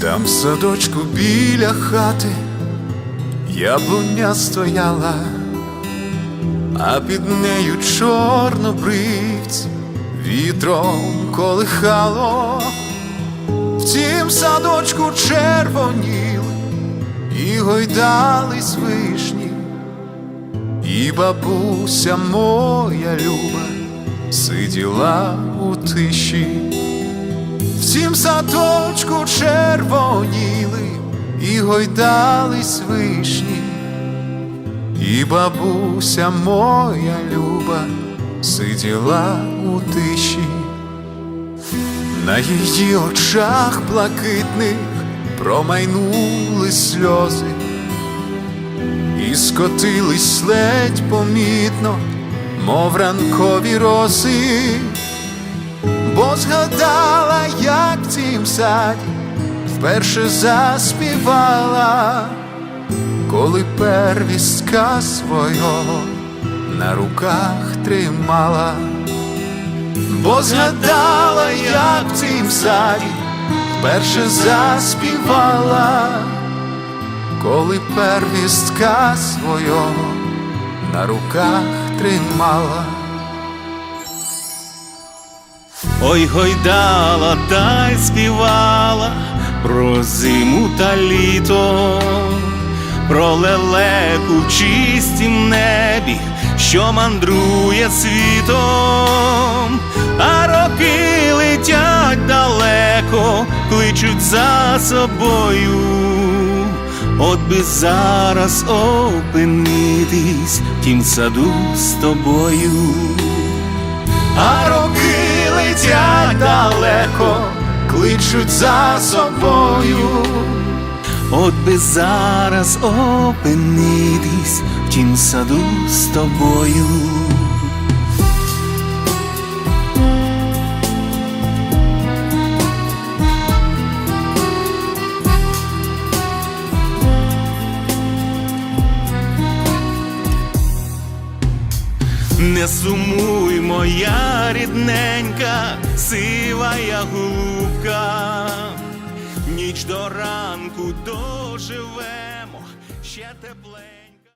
Там в садочку біля хати яблуня стояла, а під нею чорнобривць вітром колихало. В тім садочку червоніли і гойдались вишні, і бабуся моя люба сиділа у тиші. Садочку червоніли і гойдались вишні, і бабуся моя люба сиділа у тиші, на її очах блакитних промайнули сльози, і скотились ледь помітно, мов ранкові роси бо згадала, як в тім вперше заспівала, коли первістка свого на руках тримала, бо згадала, як в тім саді вперше заспівала, коли первістка свого на руках тримала. Ой, гойдала та й співала про зиму та літо, про лелеку в чистім небі, що мандрує світом, а роки летять далеко, кличуть за собою. От би зараз опинитись в тім саду з тобою. А роки летять далеко, кличуть за собою. От би зараз опинитись в тім саду з тобою. Не сумуй, моя рідненька, сивая голубка, ніч до ранку доживемо ще тепле.